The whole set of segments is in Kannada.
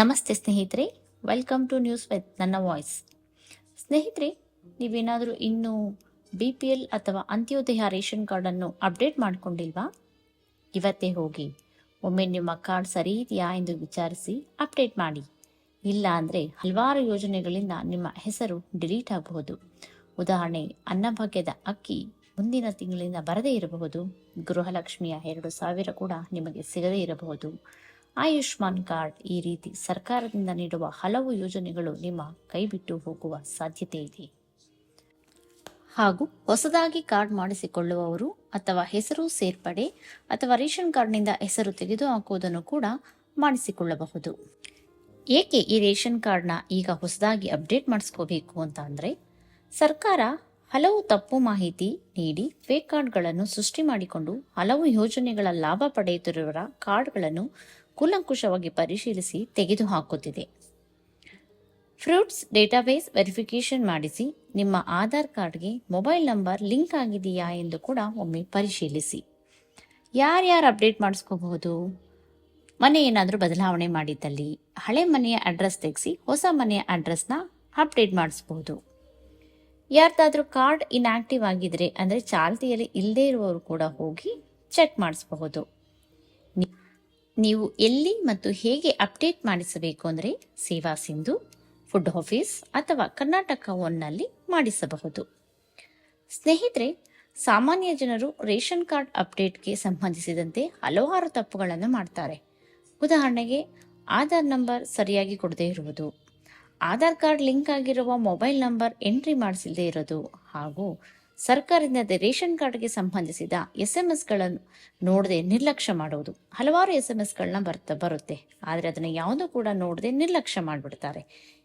ನಮಸ್ತೆ ಸ್ನೇಹಿತರೆ ವೆಲ್ಕಮ್ ಟು ನ್ಯೂಸ್ ವಿತ್ ನನ್ನ ವಾಯ್ಸ್ ಸ್ನೇಹಿತರೆ, ನೀವೇನಾದರೂ ಇನ್ನೂ ಬಿ ಪಿ ಎಲ್ ಅಥವಾ ಅಂತ್ಯೋದಯ ರೇಷನ್ ಕಾರ್ಡನ್ನು ಅಪ್ಡೇಟ್ ಮಾಡಿಕೊಂಡಿಲ್ವಾ? ಇವತ್ತೇ ಹೋಗಿ, ಒಮ್ಮೆ ನಿಮ್ಮ ಕಾರ್ಡ್ ಸರಿ ಇದೆಯಾ ಎಂದು ವಿಚಾರಿಸಿ ಅಪ್ಡೇಟ್ ಮಾಡಿ. ಇಲ್ಲ ಅಂದರೆ ಹಲವಾರು ಯೋಜನೆಗಳಿಂದ ನಿಮ್ಮ ಹೆಸರು ಡಿಲೀಟ್ ಆಗಬಹುದು. ಉದಾಹರಣೆ, ಅನ್ನಭಾಗ್ಯದ ಅಕ್ಕಿ ಮುಂದಿನ ತಿಂಗಳಿಂದ ಬರದೇ ಇರಬಹುದು. ಗೃಹಲಕ್ಷ್ಮಿಯ ಎರಡು ಸಾವಿರ ಕೂಡ ನಿಮಗೆ ಸಿಗದೇ ಇರಬಹುದು. ಆಯುಷ್ಮಾನ್ ಕಾರ್ಡ್ ಈ ರೀತಿ ಸರ್ಕಾರದಿಂದ ನೀಡುವ ಹಲವು ಯೋಜನೆಗಳು ನಿಮ್ಮ ಕೈಬಿಟ್ಟು ಹೋಗುವ ಸಾಧ್ಯತೆ ಇದೆ. ಹಾಗೂ ಹೊಸದಾಗಿ ಕಾರ್ಡ್ ಮಾಡಿಸಿಕೊಳ್ಳುವವರು ಅಥವಾ ಹೆಸರು ಸೇರ್ಪಡೆ ಅಥವಾ ರೇಷನ್ ಕಾರ್ಡ್ನಿಂದ ಹೆಸರು ತೆಗೆದು ಹಾಕುವುದನ್ನು ಕೂಡ ಮಾಡಿಸಿಕೊಳ್ಳಬಹುದು. ಏಕೆ ಈ ರೇಷನ್ ಕಾರ್ಡ್ನ ಈಗ ಹೊಸದಾಗಿ ಅಪ್ಡೇಟ್ ಮಾಡಿಸ್ಕೋಬೇಕು ಅಂತ ಅಂದರೆ ಸರ್ಕಾರ ಹಲವು ತಪ್ಪು ಮಾಹಿತಿ ನೀಡಿ ಫೇಕ್ ಕಾರ್ಡ್ಗಳನ್ನು ಸೃಷ್ಟಿ ಮಾಡಿಕೊಂಡು ಹಲವು ಯೋಜನೆಗಳ ಲಾಭ ಪಡೆಯುತ್ತಿರುವ ಕಾರ್ಡ್ಗಳನ್ನು ಕೂಲಂಕುಷವಾಗಿ ಪರಿಶೀಲಿಸಿ ತೆಗೆದುಹಾಕುತ್ತಿದೆ. ಫ್ರೂಟ್ಸ್ ಡೇಟಾಬೇಸ್ ವೆರಿಫಿಕೇಶನ್ ಮಾಡಿಸಿ ನಿಮ್ಮ ಆಧಾರ್ ಕಾರ್ಡ್ಗೆ ಮೊಬೈಲ್ ನಂಬರ್ ಲಿಂಕ್ ಆಗಿದೆಯಾ ಎಂದು ಕೂಡ ಒಮ್ಮೆ ಪರಿಶೀಲಿಸಿ. ಯಾರ್ಯಾರು ಅಪ್ಡೇಟ್ ಮಾಡಿಸ್ಕೋಬಹುದು? ಮನೆ ಏನಾದರೂ ಬದಲಾವಣೆ ಮಾಡಿದ್ದಲ್ಲಿ ಹಳೆ ಮನೆಯ ಅಡ್ರೆಸ್ ತೆಗೆಸಿ ಹೊಸ ಮನೆಯ ಅಡ್ರೆಸ್ನ ಅಪ್ಡೇಟ್ ಮಾಡಿಸ್ಬೋದು. ಯಾರ್ದಾದ್ರೂ ಕಾರ್ಡ್ ಇನ್ಆಕ್ಟಿವ್ ಆಗಿದ್ರೆ ಅಂದರೆ ಚಾಲ್ತಿಯಲ್ಲಿ ಇಲ್ಲದೇ ಇರುವವರು ಕೂಡ ಹೋಗಿ ಚೆಕ್ ಮಾಡಿಸಬಹುದು. ನೀವು ಎಲ್ಲಿ ಮತ್ತು ಹೇಗೆ ಅಪ್ಡೇಟ್ ಮಾಡಿಸಬೇಕು ಅಂದರೆ ಸೇವಾ ಸಿಂಧು, ಫುಡ್ ಆಫೀಸ್ ಅಥವಾ ಕರ್ನಾಟಕ ಒನ್ನಲ್ಲಿ ಮಾಡಿಸಬಹುದು. ಸ್ನೇಹಿತರೆ, ಸಾಮಾನ್ಯ ಜನರು ರೇಷನ್ ಕಾರ್ಡ್ ಅಪ್ಡೇಟ್ಗೆ ಸಂಬಂಧಿಸಿದಂತೆ ಹಲವಾರು ತಪ್ಪುಗಳನ್ನು ಮಾಡ್ತಾರೆ. ಉದಾಹರಣೆಗೆ, ಆಧಾರ್ ನಂಬರ್ ಸರಿಯಾಗಿ ಕೊಡದೇ ಇರುವುದು, ಆಧಾರ್ ಕಾರ್ಡ್ ಲಿಂಕ್ ಆಗಿರುವ ಮೊಬೈಲ್ ನಂಬರ್ ಎಂಟ್ರಿ ಮಾಡಿಸದೇ ಇರೋದು ಹಾಗೂ ಸರ್ಕಾರದಿಂದ ರೇಷನ್ ಕಾರ್ಡ್ಗೆ ಸಂಬಂಧಿಸಿದ ಎಸ್ ಎಂ ಎಸ್ಗಳನ್ನು ನೋಡದೆ ನಿರ್ಲಕ್ಷ್ಯ ಮಾಡುವುದು ಹಲವಾರು ಎಸ್ ಎಂ ಎಸ್ಗಳನ್ನ ಬರ್ತಾ, ಬರುತ್ತೆ. ಆದರೆ ಅದನ್ನು ಯಾವುದೂ ಕೂಡ ನೋಡದೆ ನಿರ್ಲಕ್ಷ್ಯ ಮಾಡಿಬಿಡ್ತಾರೆ.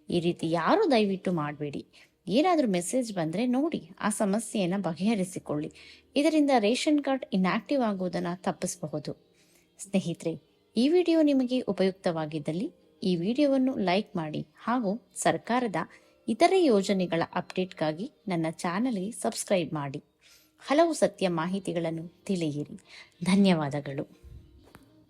ಈ ರೀತಿ ಯಾರು ದಯವಿಟ್ಟು ಮಾಡಬೇಡಿ. ಏನಾದರೂ ಮೆಸೇಜ್ ಬಂದರೆ ನೋಡಿ, ಆ ಸಮಸ್ಯೆಯನ್ನು ಬಗೆಹರಿಸಿಕೊಳ್ಳಿ. ಇದರಿಂದ ರೇಷನ್ ಕಾರ್ಡ್ ಇನ್ಆಕ್ಟಿವ್ ಆಗುವುದನ್ನು ತಪ್ಪಿಸಬಹುದು. ಸ್ನೇಹಿತರೆ, ಈ ವಿಡಿಯೋ ನಿಮಗೆ ಉಪಯುಕ್ತವಾಗಿದ್ದಲ್ಲಿ ಈ ವಿಡಿಯೋವನ್ನು ಲೈಕ್ ಮಾಡಿ ಹಾಗೂ ಸರ್ಕಾರದ ಇತರೆ ಯೋಜನೆಗಳ ಅಪ್ಡೇಟ್ಗಾಗಿ ನನ್ನ ಚಾನಲ್ಗೆ ಸಬ್ಸ್ಕ್ರೈಬ್ ಮಾಡಿ. ಹಲವು ಸತ್ಯ ಮಾಹಿತಿಗಳನ್ನು ತಿಳಿಯಿರಿ. ಧನ್ಯವಾದಗಳು.